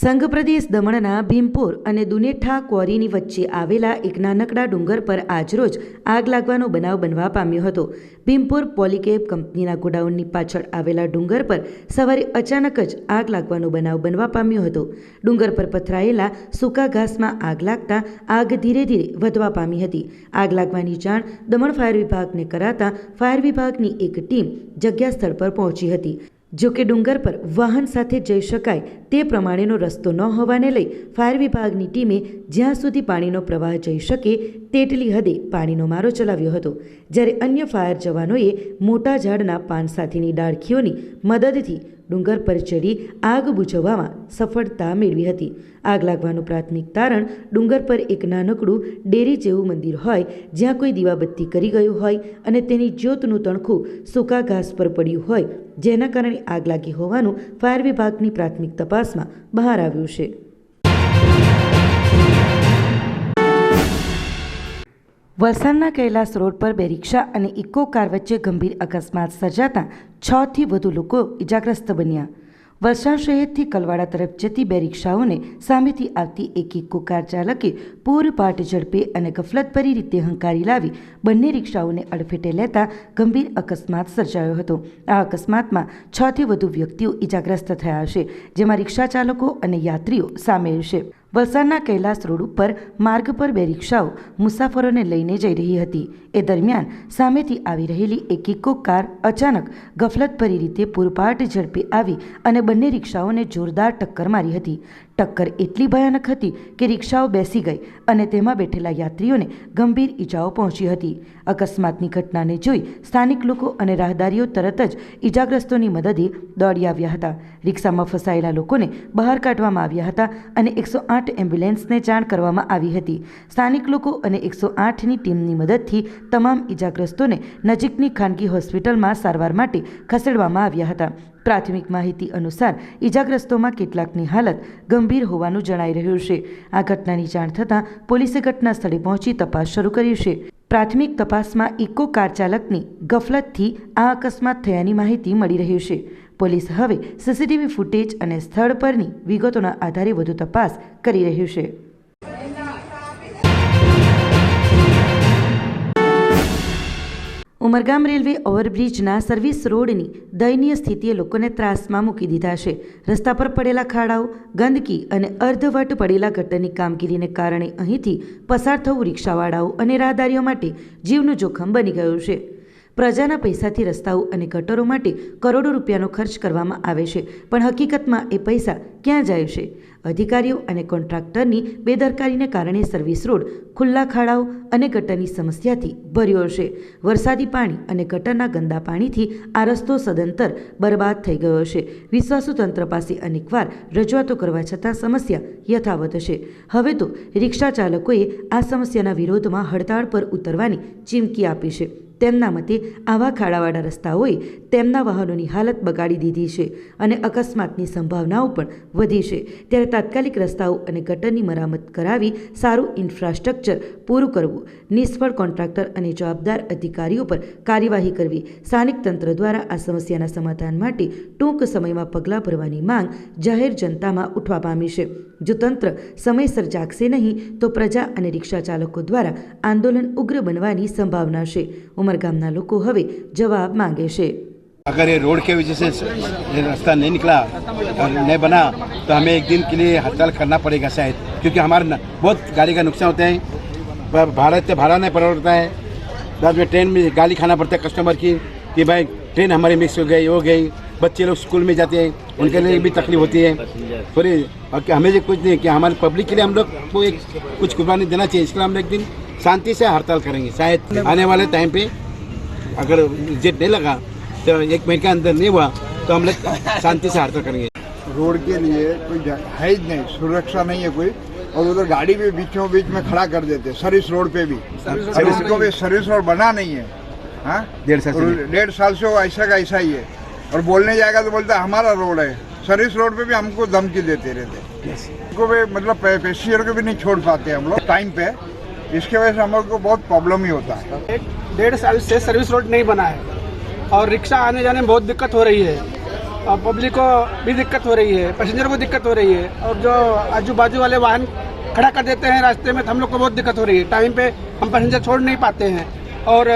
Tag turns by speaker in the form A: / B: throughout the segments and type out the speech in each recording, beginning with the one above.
A: સંઘપ્રદેશ દમણના ભીમપોર અને દુનેઠા ક્વોરીની વચ્ચે આવેલા એક નાનકડા ડુંગર પર આજરોજ આગ લાગવાનો બનાવ બનવા પામ્યો હતો. ભીમપોર પોલીકેબ કંપનીના ગોડાઉનની પાછળ આવેલા ડુંગર પર સવારે અચાનક જ આગ લાગવાનો બનાવ બનવા પામ્યો હતો. ડુંગર પર પથરાયેલા સૂકા ઘાસમાં આગ લાગતા આગ ધીરે ધીરે વધવા પામી હતી. આગ લાગવાની જાણ દમણ ફાયર વિભાગને કરાતા ફાયર વિભાગની એક ટીમ જગ્યા સ્થળ પર પહોંચી હતી. જો કે ડુંગર પર વાહન સાથે જઈ શકાય તે પ્રમાણેનો રસ્તો ન હોવાને લઈ ફાયર વિભાગની ટીમે જ્યાં સુધી પાણીનો પ્રવાહ જઈ શકે તેટલી હદે પાણીનો મારો ચલાવ્યો હતો. જ્યારે અન્ય ફાયર જવાનોએ મોટા ઝાડના પાન સાથેની ડાળખીઓની મદદથી ડુંગર પર ચડી આગ બુઝવવામાં સફળતા મેળવી હતી. આગ લાગવાનું પ્રાથમિક તારણ ડુંગર પર એક નાનકડું ડેરી જેવું મંદિર હોય, જ્યાં કોઈ દીવાબત્તી કરી ગયું હોય અને તેની જ્યોતનું તણખું સૂકા ઘાસ પર પડ્યું હોય, જેના કારણે આગ લાગી હોવાનું ફાયર વિભાગની પ્રાથમિક તપાસમાં બહાર આવ્યું છે. વલસાડના કૈલાસ રોડ પર બે રિક્ષા અને ઇકો કાર વચ્ચે ગંભીર અકસ્માત સર્જાતા છથી વધુ લોકો ઇજાગ્રસ્ત બન્યા. વલસાડ શહેરથી કલવાડા તરફ જતી બે રિક્ષાઓને સામેથી આવતી એક ઇકો કાર ચાલકે પૂરપાટ ઝડપે અને ગફલતભરી રીતે હંકારી લાવી બંને રિક્ષાઓને અડફેટે લેતા ગંભીર અકસ્માત સર્જાયો હતો. આ અકસ્માતમાં છથી વધુ વ્યક્તિઓ ઇજાગ્રસ્ત થયા છે જેમાં રિક્ષા ચાલકો અને યાત્રીઓ સામેલ છે. વલસાડના કૈલાસ રોડ ઉપર માર્ગ પર બે રિક્ષાઓ મુસાફરોને લઈને જઈ રહી હતી. એ દરમિયાન સામેથી આવી રહેલી એક ઇકો કાર અચાનક ગફલતભરી રીતે પૂરપાટ ઝડપે આવી અને બંને રિક્ષાઓને જોરદાર ટક્કર મારી હતી. ટક્કર એટલી ભયાનક હતી કે રિક્ષાઓ બેસી ગઈ અને તેમાં બેઠેલા યાત્રીઓને ગંભીર ઈજાઓ પહોંચી હતી. અકસ્માતની ઘટનાને જોઈ સ્થાનિક લોકો અને રાહદારીઓ તરત જ ઈજાગ્રસ્તોની મદદે દોડી આવ્યા હતા. રિક્ષામાં ફસાયેલા લોકોને બહાર કાઢવામાં આવ્યા હતા અને એકસો આઠ એમ્બ્યુલન્સને જાણ કરવામાં આવી હતી. સ્થાનિક લોકો અને એકસો આઠની ટીમની મદદથી તમામ ઇજાગ્રસ્તોને નજીકની ખાનગી હોસ્પિટલમાં સારવાર માટે ખસેડવામાં આવ્યા હતા. પ્રાથમિક માહિતી અનુસાર ઈજાગ્રસ્તોમાં કેટલાકની હાલત ગંભીર હોવાનું જણાઈ રહ્યું છે. આ ઘટનાની જાણ થતાં પોલીસે ઘટના સ્થળે પહોંચી તપાસ શરૂ કરી છે. પ્રાથમિક તપાસમાં ઇકો કાર ચાલકની ગફલતથી આ અકસ્માત થયાની માહિતી મળી રહી છે. પોલીસ હવે સીસીટીવી ફૂટેજ અને સ્થળ પરની વિગતોના આધારે વધુ તપાસ કરી રહ્યું છે. ઉમરગામ રેલવે ઓવરબ્રિજના સર્વિસ રોડની દયનીય સ્થિતિએ લોકોને ત્રાસમાં મૂકી દીધા છે. રસ્તા પર પડેલા ખાડાઓ, ગંદકી અને અર્ધવટ પડેલા ગટરની કામગીરીને કારણે અહીંથી પસાર થવું રિક્ષાવાળાઓ અને રાહદારીઓ માટે જીવનું જોખમ બની ગયું છે. પ્રજાના પૈસાથી રસ્તાઓ અને ગટરો માટે કરોડો રૂપિયાનો ખર્ચ કરવામાં આવે છે. પણ હકીકતમાં એ પૈસા ક્યાં જાય છે? અધિકારીઓ અને કોન્ટ્રાક્ટરની બેદરકારીને કારણે સર્વિસ રોડ, ખુલ્લા ખાડાઓ અને ગટરની સમસ્યાથી ભર્યો છે. વરસાદી પાણી અને ગટરના ગંદા પાણીથી આ રસ્તો સદંતર બરબાદ થઈ ગયો છે. વિશ્વાસુ તંત્ર પાસે અનેકવાર રજૂઆતો કરવા છતાં સમસ્યા યથાવત છે. હવે તો રિક્ષા ચાલકોએ આ સમસ્યાના વિરોધમાં હડતાળ પર ઉતરવાની ચીમકી આપી છે. તેમના મતે આવા ખાડાવાળા રસ્તાઓએ તેમના વાહનોની હાલત બગાડી દીધી છે અને અકસ્માતની સંભાવનાઓ પણ વધી છે. ત્યારે તાત્કાલિક રસ્તાઓ અને ગટરની મરામત કરાવી સારું ઇન્ફ્રાસ્ટ્રક્ચર પૂરું કરવું, નિષ્ફળ કોન્ટ્રાક્ટર અને જવાબદાર અધિકારીઓ પર કાર્યવાહી કરવી, સ્થાનિક તંત્ર દ્વારા આ સમસ્યાના સમાધાન માટે ટૂંક સમયમાં પગલાં ભરવાની માંગ જાહેર જનતામાં ઉઠવા પામી છે. જો તંત્ર સમયસર જાગશે નહીં તો પ્રજા અને રિક્ષા ચાલકો દ્વારા આંદોલન ઉગ્ર બનવાની સંભાવના છે ઉમરગામના લોકો હવે જવાબ માંગે છે
B: अगर ये रोड के वजह से ये रास्ता नहीं निकला और नहीं बना तो हमें एक दिन के लिए हड़ताल करना पड़ेगा शायद क्योंकि हमारे न- बहुत गाड़ी का नुकसान होता है ब- भाड़ा से भाड़ा नहीं पड़ता है बाद में ट्रेन में गाली खाना पड़ता है कस्टमर की कि भाई ट्रेन हमारी मिक्स हो गई हो गई बच्चे लोग स्कूल में जाते हैं उनके लिए भी तकलीफ़ होती है। थोड़ी और हमें जो कुछ नहीं कि हमारे पब्लिक के लिए हम लोग को एक कुछ कुर्बानी देना चाहिए इसके लिए हम लोग एक दिन शांति से हड़ताल करेंगे। शायद आने वाले टाइम पे अगर जेट नहीं लगा तो एक महीने के अंदर नहीं हुआ तो हम लोग शांति से हड़ताल करेंगे।
C: रोड के लिए कोई है ही नहीं सुरक्षा नहीं है कोई। और उधर गाड़ी भी बीचों बीच में खड़ा कर देते सर्विस रोड पे भी। और उनको भी सर्विस रोड बना नहीं है। हाँ?
B: डेढ़ साल से
C: डेढ़ साल से वो ऐसा का ऐसा ही है। और बोलने जाएगा तो बोलता है, हमारा रोड है। सर्विस रोड पे भी हमको धमकी देते रहते उनको भी मतलब पैसेंजर को भी नहीं छोड़ पाते हम लोग टाइम पे। इसके वजह से हम लोग को बहुत प्रॉब्लम ही होता है।
D: एक डेढ़ साल से सर्विस रोड नहीं बना है और रिक्शा आने जाने में बहुत दिक्कत हो रही है। और पब्लिक को भी दिक्कत हो रही है पैसेंजर को दिक्कत हो रही है। और जो आजू बाजू वाले वाहन खड़ा कर देते हैं रास्ते में तो हम लोग को बहुत दिक्कत हो रही है। टाइम पे हम पैसेंजर छोड़ नहीं पाते हैं। और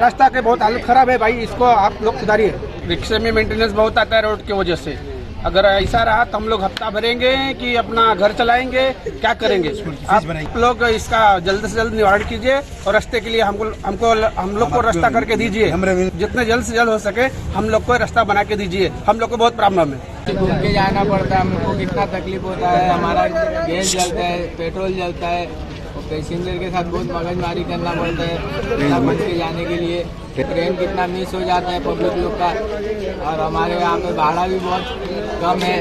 D: रास्ता के बहुत हालत ख़राब है भाई इसको आप लोग सुधारिए। रिक्शे में मेंटेनेंस बहुत आता है रोड की वजह से। अगर ऐसा रहा तो हम लोग हफ़्ता भरेंगे कि अपना घर चलाएँगे क्या करेंगे? आप लोग इसका जल्द से जल्द निवारण कीजिए और रास्ते के लिए हमको हमको हम लोग को रास्ता करके दीजिए। जितने जल्द से जल्द हो सके हम लोग को रास्ता बना के दीजिए। हम लोग को बहुत प्रॉब्लम है।
E: घूम के जाना पड़ता है हम लोग को कितना तकलीफ़ होता है हमारा गैस जलता है पेट्रोल जलता है। और पैसेंजर के साथ बहुत मगजमारी करना पड़ता है समझ के जाने के लिए ट्रेन कितना मिस हो जाता है पब्लिक लोग का और हमारे यहाँ पे भाड़ा भी बहुत कम है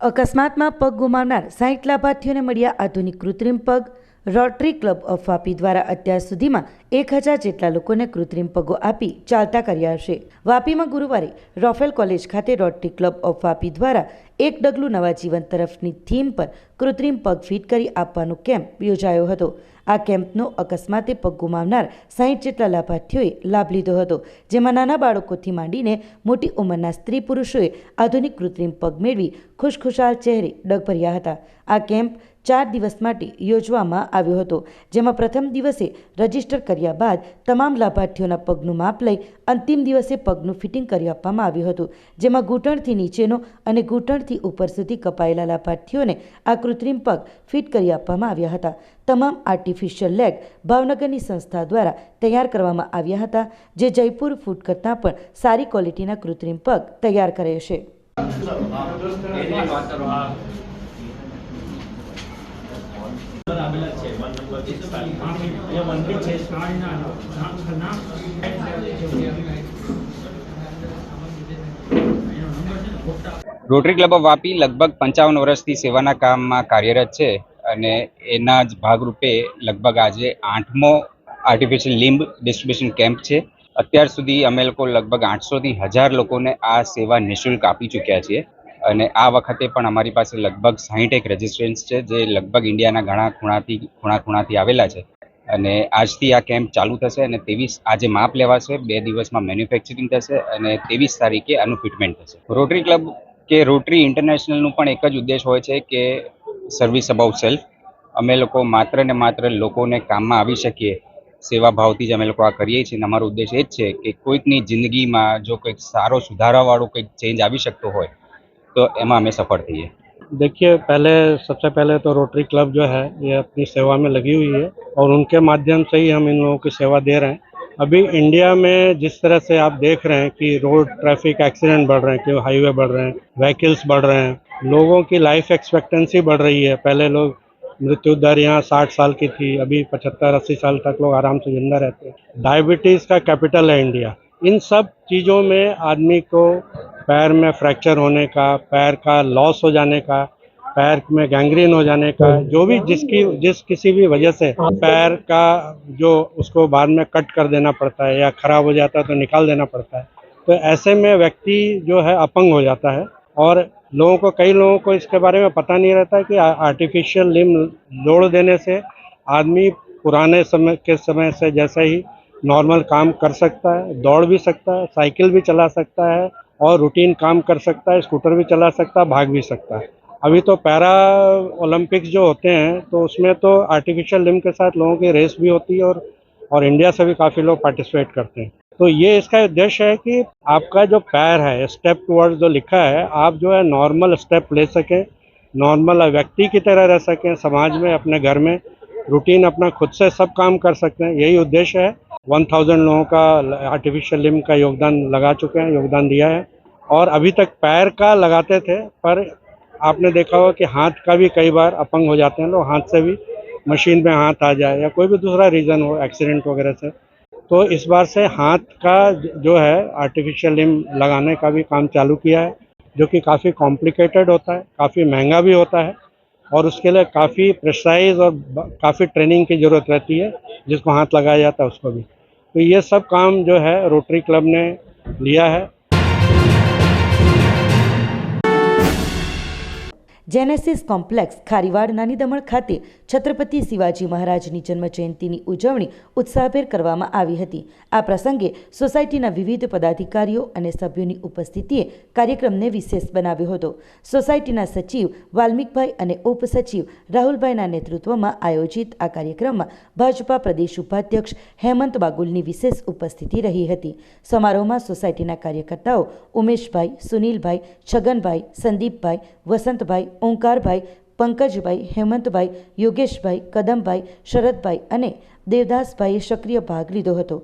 A: અકસ્માતમાં પગ ગુમાવનાર સાઠ લાભાર્થીઓને મળ્યા આધુનિક કૃત્રિમ પગ રોટરી ક્લબ ઓફ વાપી દ્વારા અત્યાર સુધીમાં એક હજાર જેટલા લોકોને કૃત્રિમ પગો આપી ચાલતા કર્યા છે વાપીમાં ગુરુવારે રોફેલ કોલેજ ખાતે રોટરી ક્લબ ઓફ વાપી દ્વારા એક ડગલું નવા જીવન તરફની થીમ પર કૃત્રિમ પગ ફિટ કરી આપવાનો કેમ્પ યોજાયો હતો. આ કેમ્પનો અકસ્માતે પગ ગુમાવનાર સાહીઠ જેટલા લાભાર્થીઓએ લાભ લીધો હતો, જેમાં નાના બાળકોથી માંડીને મોટી ઉંમરના સ્ત્રી પુરુષોએ આધુનિક કૃત્રિમ પગ મેળવી ખુશખુશાલ ચહેરે ડગભર્યા હતા. આ કેમ્પ ચાર દિવસ માટે યોજવામાં આવ્યો હતો, જેમાં પ્રથમ દિવસે રજિસ્ટર કર્યા બાદ તમામ લાભાર્થીઓના પગનું માપ લઈ અંતિમ દિવસે પગનું ફિટિંગ કરી આપવામાં આવ્યું હતું, જેમાં ઘૂંટણથી નીચેનો અને ઘૂંટણથી ઉપર સુધી કપાયેલા લાભાર્થીઓને આ કૃત્રિમ પગ ફિટ કરી આપવામાં આવ્યા હતા. તમામ આર્ટિફિશિયલ લેગ ભાવનગરની સંસ્થા દ્વારા તૈયાર કરવામાં આવ્યા હતા, જે જયપુર ફૂડ કરતાં પણ સારી ક્વોલિટીના કૃત્રિમ પગ તૈયાર કરે છે.
F: રોટરી ક્લબ ઓફ વાપી લગભગ પંચાવન વર્ષથી સેવાના કામમાં કાર્યરત છે અને એના જ ભાગરૂપે લગભગ આજે આઠમો આર્ટિફિશિયલ લીંબ ડિસ્ટ્રીબ્યુશન કેમ્પ છે. અત્યાર સુધી અમે લોકો લગભગ આઠસોથી હજાર લોકોને આ સેવા નિઃશુલ્ક આપી ચૂક્યા છીએ. અને આ વખતે પણ અમારી પાસે લગભગ સાહીઠેક એક રજિસ્ટ્રન્સ છે, જે લગભગ ઇન્ડિયાના ઘણા ખૂણાથી ખૂણા ખૂણાથી આવેલા છે. અને આજથી આ કેમ્પ ચાલુ થશે અને ત્રેવીસ, આજે માપ લેવાશે, બે દિવસમાં મેન્યુફેક્ચરિંગ થશે અને ત્રેવીસ તારીખે આનું ફિટમેન્ટ થશે. રોટરી ક્લબ કે રોટરી ઇન્ટરનેશનલનું પણ એક જ ઉદ્દેશ હોય છે કે સર્વિસ અબાઉટ સેલ્ફ અમે લોકો માત્ર ને માત્ર લોકોને કામમાં આવી શકીએ. સેવા ભાવથી જ અમે લોકો આ કરીએ છીએ અને અમારો ઉદ્દેશ એ જ છે કે કોઈકની જિંદગીમાં જો કંઈક સારો સુધારાવાળો કંઈક ચેન્જ આવી શકતો હોય તો એમાં અમે સફળ થઈએ
G: देखिए पहले सबसे पहले तो रोटरी क्लब जो है ये अपनी सेवा में लगी हुई है और उनके माध्यम से ही हम इन लोगों की सेवा दे रहे हैं अभी इंडिया में जिस तरह से आप देख रहे हैं कि रोड ट्रैफिक एक्सीडेंट बढ़ रहे हैं कि हाईवे बढ़ रहे हैं व्हीकल्स बढ़ रहे हैं लोगों की लाइफ एक्सपेक्टेंसी बढ़ रही है पहले लोग मृत्यु दर यहाँ साठ साल की थी अभी पचहत्तर अस्सी साल तक लोग आराम से जिंदा रहते हैं डायबिटीज़ का कैपिटल है इंडिया इन सब चीज़ों में आदमी को पैर में फ्रैक्चर होने का, पैर का लॉस हो जाने का, पैर में गैंग्रीन हो जाने का, जो भी जिसकी, जिस किसी भी वजह से पैर का जो उसको बाद में कट कर देना पड़ता है या खराब हो जाता है तो निकाल देना पड़ता है। तो ऐसे में व्यक्ति जो है अपंग हो जाता है और लोगों को, कई लोगों को इसके बारे में पता नहीं रहता कि आर्टिफिशियल लिम जोड़ देने से आदमी पुराने समय, के समय से जैसे ही नॉर्मल काम कर सकता है, दौड़ भी सकता है साइकिल भी चला सकता है और रूटीन काम कर सकता है स्कूटर भी चला सकता है, भाग भी सकता है। अभी तो पैरा ओलंपिक्स जो होते हैं तो उसमें तो आर्टिफिशियल लिम के साथ लोगों की रेस भी होती है और और इंडिया से भी काफ़ी लोग पार्टिसिपेट करते हैं। तो ये इसका उद्देश्य है कि आपका जो पैर है स्टेप टूवर्ड्स जो लिखा है, आप जो है नॉर्मल स्टेप ले सकें नॉर्मल व्यक्ति की तरह रह सकें, समाज में, अपने घर में रूटीन अपना खुद से सब काम कर सकते हैं। यही उद्देश्य है वन थाउज़ेंड लोगों का आर्टिफिशियल लिम का योगदान लगा चुके हैं, योगदान दिया है। और अभी तक पैर का लगाते थे, पर आपने देखा होगा कि हाथ का भी कई बार अपंग हो जाते हैं लोग, हाथ से भी मशीन में हाथ आ जाए या कोई भी दूसरा रीज़न हो एक्सीडेंट वगैरह से। तो इस बार से हाथ का जो है आर्टिफिशियल लिम लगाने का भी काम चालू किया है, जो कि काफ़ी कॉम्प्लिकेटेड होता है, काफ़ी महँगा भी होता है और उसके लिए काफ़ी प्रेसाइज और काफ़ी ट्रेनिंग की ज़रूरत रहती है, जिसको हाथ लगाया जाता है उसको भी। तो ये सब काम जो है रोटरी क्लब ने लिया है
A: જેનેસિસ કોમ્પ્લેક્સ ખારીવાડ નાની દમણ ખાતે છત્રપતિ શિવાજી મહારાજની જન્મજયંતિની ઉજવણી ઉત્સાહભેર કરવામાં આવી હતી. આ પ્રસંગે સોસાયટીના વિવિધ પદાધિકારીઓ અને સભ્યોની ઉપસ્થિતિએ કાર્યક્રમને વિશેષ બનાવ્યો હતો. સોસાયટીના સચિવ વાલ્મિકભાઈ અને ઉપસચિવ રાહુલભાઈના નેતૃત્વમાં આયોજિત આ કાર્યક્રમમાં ભાજપા પ્રદેશ ઉપાધ્યક્ષ હેમંત બાગુલની વિશેષ ઉપસ્થિતિ રહી હતી. સમારોહમાં સોસાયટીના કાર્યકર્તાઓ ઉમેશભાઈ, સુનિલભાઈ, છગનભાઈ, સંદીપભાઈ વસંતભાઈ ઓંકારભાઈ પંકજભાઈ હેમંતભાઈ યોગેશભાઈ કદમભાઈ શરદભાઈ અને દેવદાસભાઈએ સક્રિય ભાગ લીધો હતો.